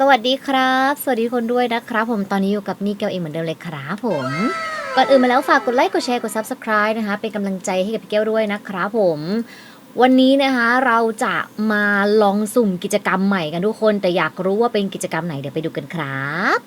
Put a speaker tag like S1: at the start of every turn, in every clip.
S1: สวัสดีครับ สวัสดีคนด้วยนะครับ ผมตอนนี้อยู่กับนี่เกลเองเหมือนเดิมเลยครับผมก่อนอื่นมาแล้วฝากกดไลค์กดแชร์กด subscribe นะคะ เป็นกำลังใจให้กับพี่แก้วด้วยนะครับผมวันนี้นะคะเราจะมาลองสุ่มกิจกรรมใหม่กันทุกคน แต่อยากรู้ว่าเป็นกิจกรรมไหนเดี๋ยวไปดูกันครับ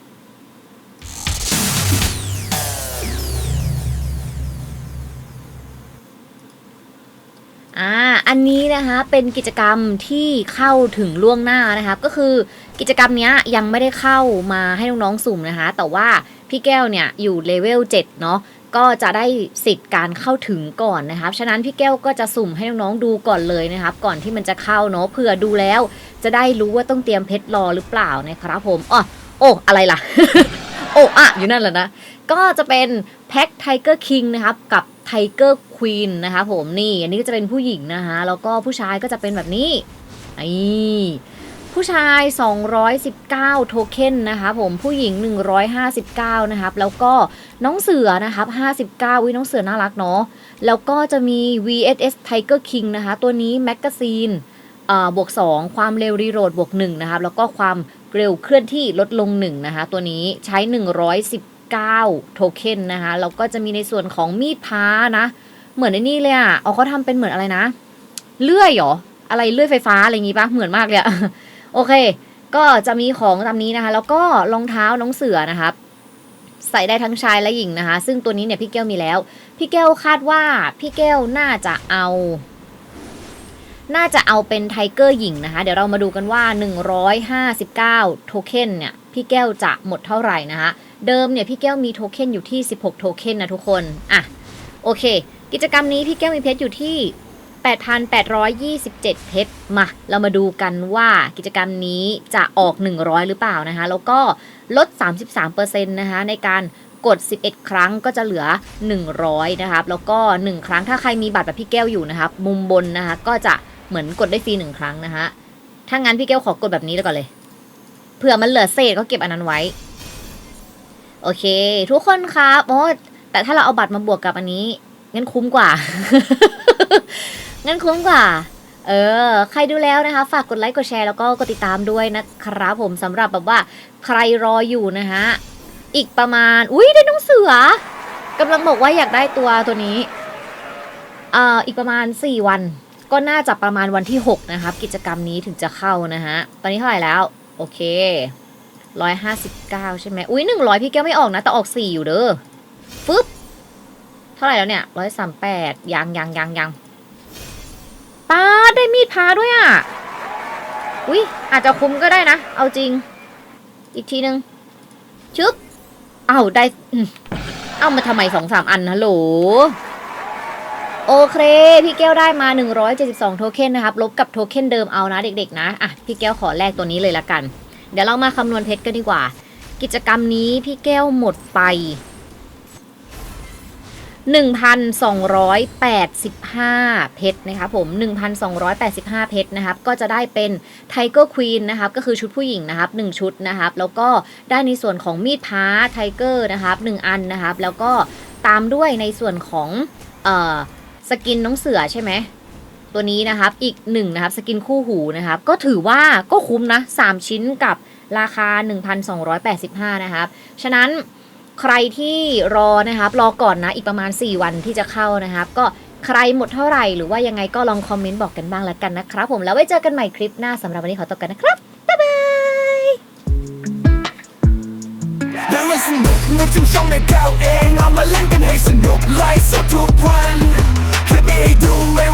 S1: อ่า อันนี้นะคะเป็นกิจกรรมที่เข้าถึงล่วงหน้านะคะก็คือกิจกรรมนี้ยยังไม่ได้เข้ามาให้น้องๆสุ่มนะคะ แต่ว่าพี่แก้วเนี่ยอยู่เลเวล7เนาะก็จะได้สิทธิ์การเข้าถึงก่อนนะครับ ฉะนั้นพี่แก้วก็จะสุ่มให้น้องๆดูก่อนเลยนะครับ ก่อนที่มันจะเข้าเนาะเผื่อดูแล้ว จะได้รู้ว่าต้องเตรียมเพชรรอหรือเปล่านะครับผมอ๋อโอ้อะไรล่ะ โอ้อะอยู่นั่นแหละนะ ก็จะเป็นแพ็คไทเกอร์คิงนะครับกับไทเกอร์ควีนนะคะผมนี่ อันนี้ก็จะเป็นผู้หญิงนะคะ แล้วก็ผู้ชายก็จะเป็นแบบนี้นี่ผู้ชาย 219 โทเค็นนะคะผมผู้หญิง 159 นะครับ แล้วก็น้องเสือนะครับ 59วิน้องเสือน่ารักเนาะ แล้วก็จะมี VSS Tiger King นะคะ ตัวนี้แมกกาซีนบวก 2 ความเร็วรีโหลดบวก 1 นะครับ แล้วก็ความ เร็วเคลื่อนที่ลดลง1นะคะตัวนี้ใช้ 119 โทเค็นนะคะแล้วก็จะมีในส่วนของมีดพานะ เหมือนในนี่เลยอะเอาเขาทำเป็นเหมือนอะไรนะ เลื่อยเหรอ อะไรเลื่อยไฟฟ้าอะไรอย่างงี้ปะเหมือนมากเลยอะโอเค ก็จะมีของตามนี้นะคะ แล้วก็รองเท้าน้องเสือนะครับใส่ได้ทั้งชายและหญิงนะคะ ซึ่งตัวนี้เนี่ยพี่แก้วมีแล้ว พี่แก้วคาดว่าพี่แก้วน่าจะเอา น่าจะเอาเป็นไทเกอร์หญิงนะคะ เดี๋ยวเรามาดูกันว่า 159 โทเค็นเนี่ย พี่แก้วจะหมดเท่าไหร่นะคะ เดิมเนี่ยพี่แก้วมีโทเค็นอยู่ที่ 16 โทเค็นนะทุกคน อะ โอเค กิจกรรมนี้พี่แก้วมีเพชรอยู่ที่ 8,827 เพชร มา เรามาดูกันว่ากิจกรรมนี้จะออก 100 หรือเปล่านะคะ แล้วก็ลด 33%นะคะในการกด 11 ครั้งก็จะเหลือ 100 นะครับ แล้วก็ 1 ครั้งถ้าใครมีบัตรแบบพี่แก้วอยู่นะครับ มุมบนนะคะ ก็จะ เหมือนกดได้ฟรี1ครั้งนะคะถ้างั้นพี่แก้วขอกดแบบนี้เลยก่อนเลย เผื่อมันเหลือเศษก็เก็บอันนั้นไว้ โอเค ทุกคนครับโอ้แต่ถ้าเราเอาบัตรมาบวกกับอันนี้งั้นคุ้มกว่า งั้นคุ้มกว่า เออ ใครดูแล้วนะคะ ฝากกดไลค์ กดแชร์ แล้วก็กดติดตามด้วยนะครับผมสำหรับแบบว่าใครรออยู่นะฮะ อีกประมาณ อุ้ยได้น้องเสือกำลังบอกว่าอยากได้ตัวตัวนี้ เอ่อ อีกประมาณ 4 วัน ก็น่าจะประมาณวันที่ 6 นะครับ กิจกรรมนี้ถึงจะเข้านะฮะ ตอนนี้เท่าไหร่แล้ว โอเคร้อยห้าสิบเก้าใช่ไหมอุ้ยหนึ่งร้อยพี่แก้วไม่ออกนะ แต่ออกสี่อยู่เด้อฟึบเท่าไหร่แล้วเนี่ยร้อยสามแปดยังยังยังยังป้าได้มีดพาด้วยอะ อุ้ยอาจจะคุ้มก็ได้นะ เอาจริง อีกทีนึง ชึบ เอ้าได้อืมเอามาทำไมสองสามอันฮัลโหล โอเค พี่แก้วได้มา 172 โทเค็นนะครับ ลบกับโทเค็นเดิมเอานะเด็กๆนะ อะ พี่แก้วขอแลกตัวนี้เลยละกัน เดี๋ยวเรามาคำนวณเพชรกันดีกว่า กิจกรรมนี้พี่แก้วหมดไป 1,285 เพชรนะคะผม 1,285 เพชรนะครับ ก็จะได้เป็นไทเกอร์ควีนนะครับ ก็คือชุดผู้หญิงนะครับ 1 ชุดนะครับ แล้วก็ได้ในส่วนของมีดพ้าไทเกอร์นะครับ 1 อันนะครับ แล้วก็ตามด้วยในส่วนของ เอ่อ สกินน้องเสือใช่ไหมตัวนี้นะครับอีกหนึ่งนะครับสกินคู่หูนะครับก็ถือว่าก็คุ้มนะ 3 ชิ้นกับราคา 1,285 นะครับ ฉะนั้นใครที่รอนะครับรอก่อนนะอีกประมาณ 4 วันที่จะเข้านะครับ ก็ใครหมดเท่าไหร่หรือว่ายังไงก็ลองคอมเมนต์บอกกันบ้างแล้วกันนะครับ ผมแล้วไว้เจอกันใหม่คลิปหน้าสำหรับวันนี้ขอตัวกันนะครับ บ๊ายบาย
S2: เดินสนุกนึกถึงช่องในแก้วเองเอา can do it.